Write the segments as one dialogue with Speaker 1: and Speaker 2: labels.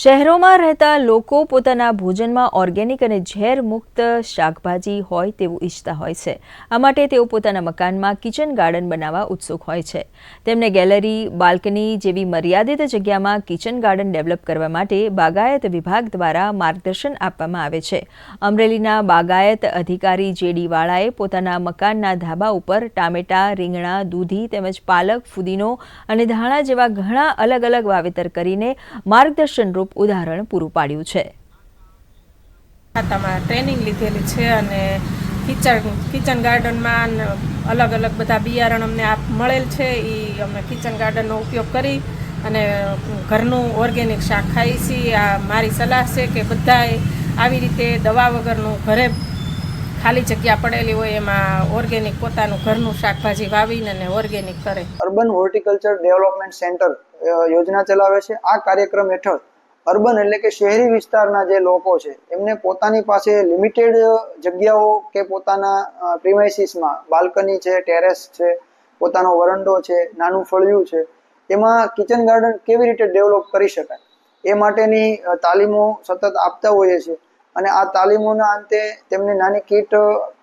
Speaker 1: શહેરોમાં રહેતા લોકો પોતાના ભોજનમાં ઓર્ગેનિક અને ઝેર મુક્ત શાકભાજી હોય તેવું ઈચ્છતા હોય છે. આ માટે તેઓ પોતાના મકાનમાં કિચન ગાર્ડન બનાવવા ઉત્સુક હોય છે. તેમને ગેલેરી, બાલ્કની જેવી મર્યાદિત જગ્યામાં કિચન ગાર્ડન ડેવલપ કરવા માટે બાગાયત વિભાગ દ્વારા માર્ગદર્શન આપવામાં આવે છે. અમરેલીના બાગાયત અધિકારી જેડી વાળાએ પોતાના મકાનના ધાબા ઉપર ટામેટા, રીંગણા, દૂધી તેમજ પાલક, ફુદીનો અને ધાણા જેવા ઘણા અલગ અલગ વાવેતર કરીને માર્ગદર્શનરૂપ ઉદાહરણ પૂરું પાડ્યું છે.
Speaker 2: ખાતામાં ટ્રેનિંગ લીધેલી છે અને કિચન કિચન ગાર્ડનમાં અલગ અલગ બધા બિયારણ અમને આપ મળેલ છે. એ અમે કિચન ગાર્ડનનો ઉપયોગ કરી અને ઘરનું ઓર્ગેનિક શાક ખાઈ છીએ આ મારી સલાહ છે કે બધાએ આવી રીતે દવા વગરનું ઘરે ખાલી જગ્યા પડેલી હોય એમાં ઓર્ગેનિક પોતાનું ઘરનું શાકભાજી વાવીને અને ઓર્ગેનિક કરે.
Speaker 3: અર્બન હોર્ટિકલ્ચર ડેવલપમેન્ટ સેન્ટર યોજના ચલાવે છે. આ કાર્યક્રમ હેઠળ અર્બન એટલે કે શહેરી વિસ્તારના જે લોકો છે, એમને પોતાની પાસે લિમિટેડ જગ્યાઓ કે પોતાના પ્રિમાઇસીસમાં બાલ્કની છે ટેરેસ છે, પોતાનો વરંડો છે, નાનું ફળિયું છે, એમાં કિચન ગાર્ડન કેવી રીતે ડેવલપ કરી શકાય? એ માટેની તાલીમો સતત આપતા હોઈએ છીએ અને આ તાલીમોના અંતે તેમને નાની કીટ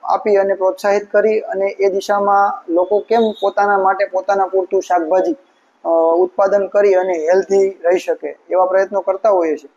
Speaker 3: આપી અને પ્રોત્સાહિત કરી અને એ દિશામાં લોકો કેમ પોતાના માટે પોતાના પૂરતું શાકભાજી ઉત્પાદન કરી અને હેલ્ધી રહી શકે એવા પ્રયત્નો કરતા હોઈએ છીએ.